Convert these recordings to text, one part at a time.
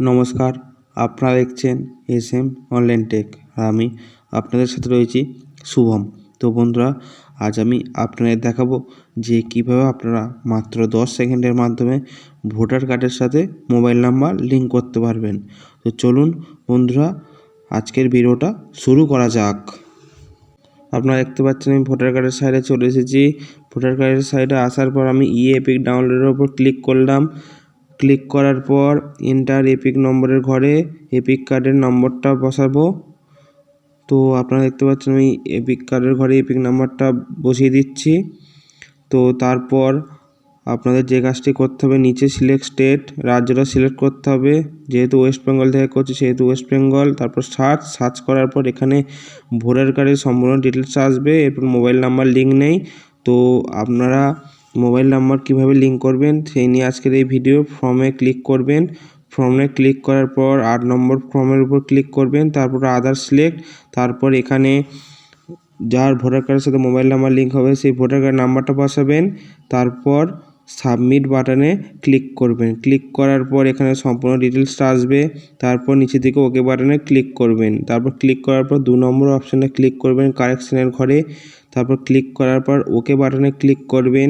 নমস্কার, আপনারা দেখছেন এস এম অনলাইন টেক আর আমি আপনাদের সাথে রয়েছি শুভম। তো বন্ধুরা, আজ আমি আপনাদের দেখাবো যে কীভাবে আপনারা মাত্র দশ সেকেন্ডের মাধ্যমে ভোটার কার্ডের সাথে মোবাইল নাম্বার লিঙ্ক করতে পারবেন। তো চলুন বন্ধুরা, আজকের ভিডিওটা শুরু করা যাক। আপনারা দেখতে পাচ্ছেন আমি ভোটার কার্ডের সাইডে চলে এসেছি। ভোটার কার্ডের সাইডে আসার পর আমি ই এপিক ডাউনলোডের ওপর ক্লিক করলাম। ক্লিক করার পর এন্টার এপিক নম্বরের ঘরে এপিক কার্ডের নম্বরটা বসাবো। তো আপনারা দেখতে পাচ্ছেন আমি এপিক কার্ডের ঘরে এপিক নাম্বারটা বসিয়ে দিচ্ছি। তো তারপর আপনাদের যে কাজটি করতে হবে, নিচে সিলেক্ট স্টেট রাজ্যটা সিলেক্ট করতে হবে। যেহেতু ওয়েস্ট বেঙ্গল থেকে করছি, সেহেতু ওয়েস্ট বেঙ্গল তারপর সার্চ সার্চ করার পর এখানে ভোটার কার্ডের সম্পূর্ণ ডিটেলস আসবে। এরপর মোবাইল নাম্বার লিঙ্ক নেই। তো আপনারা মোবাইল নাম্বার কীভাবে লিঙ্ক করবেন, সেই নিয়ে আজকের এই ভিডিও ফর্মে ক্লিক করবেন। ফর্মে ক্লিক করার পর আট নম্বর ফর্মের উপর ক্লিক করবেন, তারপর আদার সিলেক্ট তারপর এখানে যার ভোটার কার্ডের সাথে মোবাইল নাম্বার লিঙ্ক হবে, সেই ভোটার কার্ড নাম্বারটা বসাবেন, তারপর সাবমিট বাটনে ক্লিক করবেন। ক্লিক করার পর এখানে সম্পূর্ণ ডিটেলসটা আসবে, তারপর নিচে দিকে ওকে বাটনে ক্লিক করবেন। তারপর ক্লিক করার পর দু নম্বর অপশানে ক্লিক করবেন কারেকশনের ঘরে। তারপর ক্লিক করার পর ওকে বাটনে ক্লিক করবেন।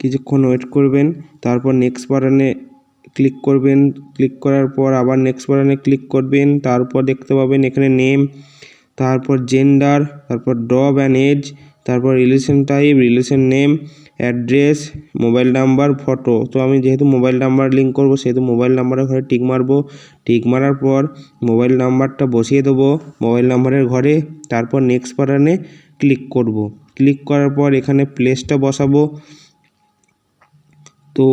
কিছুক্ষণ ওয়েট করবেন, তারপর নেক্সট বাটনে ক্লিক করবেন ক্লিক করার পর আবার নেক্সট বাটনে ক্লিক করবেন, তারপর দেখতে পাবেন এখানে নেম তারপর জেন্ডার তারপর ডব অ্যান্ড এজ তারপর relation type relation name address mobile number photo তো আমি যেহেতু মোবাইল নাম্বার লিঙ্ক করব, সেহেতু মোবাইল নাম্বারের ঘরে টিক মারবো। টিক মারার পর মোবাইল নাম্বারটা বসিয়ে দেবো মোবাইল নাম্বারের ঘরে, তারপর নেক্সট বাটনে ক্লিক করব। ক্লিক করার পর এখানে প্লেসটা বসাবো। তো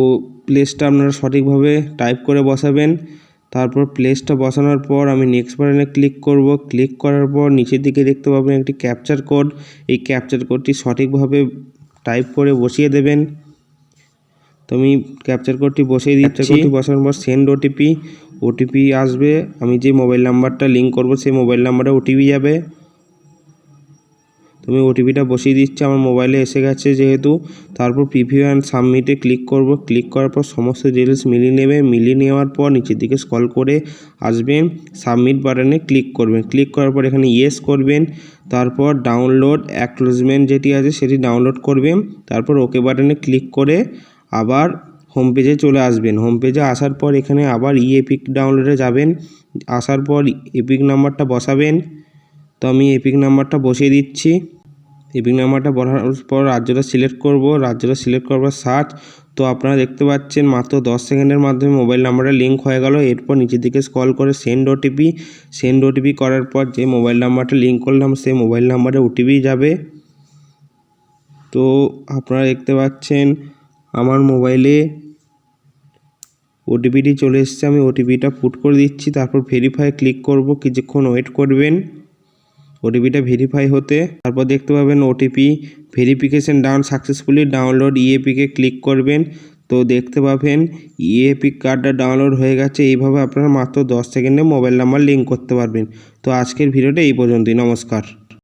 প্লেসটা আপনারা সঠিকভাবে টাইপ করে বসাবেন। তারপর প্লেসটা বসানোর পর আমি নেক্সট বাটনে ক্লিক করব। ক্লিক করার পর নিচের দিকে দেখতে পাবেন একটি ক্যাপচার কোড এই ক্যাপচার কোডটি সঠিকভাবে টাইপ করে বসিয়ে দেবেন। তো আমি ক্যাপচার কোডটি বসিয়ে দিচ্ছি কোডটি বসানোর পর সেন্ড ওটিপি ওটিপি আসবে। আমি যে মোবাইল নাম্বারটা লিঙ্ক করব, সেই মোবাইল নাম্বারে ওটিপি যাবে। তুমি ওটিপিটা বসিয়ে দিচ্ছি, আমার মোবাইলে এসে গেছে যেহেতু। তারপর প্রিভিউ অ্যান্ড সাবমিটে ক্লিক করব। ক্লিক করার পর সমস্ত ডিটেলস মিলিয়ে নেবে। মিলিয়ে নেওয়ার পর নিচের দিকে স্কল করে আসবেন। সাবমিট বাটনে ক্লিক করবেন। ক্লিক করার পর এখানে ইয়েস করবেন। তারপর ডাউনলোড অ্যাকনোলেজমেন্ট যেটি আছে সেটি ডাউনলোড করবেন। তারপর ওকে বাটনে ক্লিক করে আবার হোম পেজে চলে আসবেন। হোম পেজে আসার পর এখানে আবার ই এপিক ডাউনলোডে যাবেন। আসার পর এপিক নাম্বারটা বসাবেন। তো আমি এপিক নাম্বারটা বসিয়ে দিচ্ছি। এপিক নাম্বারটা বলার পর রাজ্যটা সিলেক্ট করব, রাজ্যটা সিলেক্ট করার পর সার্চ। তো আপনারা দেখতে পাচ্ছেন মাত্র দশ সেকেন্ডের মাধ্যমে মোবাইল নাম্বারটা লিঙ্ক হয়ে গেল। এরপর নিচের দিকে স্কল করে সেন্ড ওটিপি সেন্ড ওটিপি করার পর যে মোবাইল নাম্বারটা লিঙ্ক করলাম, সেই মোবাইল নাম্বারে ওটিপি যাবে। তো আপনারা দেখতে পাচ্ছেন আমার মোবাইলে ওটিপিটি চলে এসছে। আমি ওটিপিটা পুট করে দিচ্ছি। তারপর ভেরিফাই ক্লিক করব। কিছুক্ষণ ওয়েট করবেন। ওটিপিটা ভেরিফাই হতে, তারপর দেখতে পাবেন OTP verification down successfully download ইএপিকে click করবেন। তো দেখতে পাবেন ইএপি কার্ডটা ডাউনলোড হয়ে গেছে, এইভাবে আপনারা মাত্র দশ সেকেন্ডে মোবাইল নাম্বার লিঙ্ক করতে পারবেন। তো আজকের ভিডিওটা এই পর্যন্তই, নমস্কার।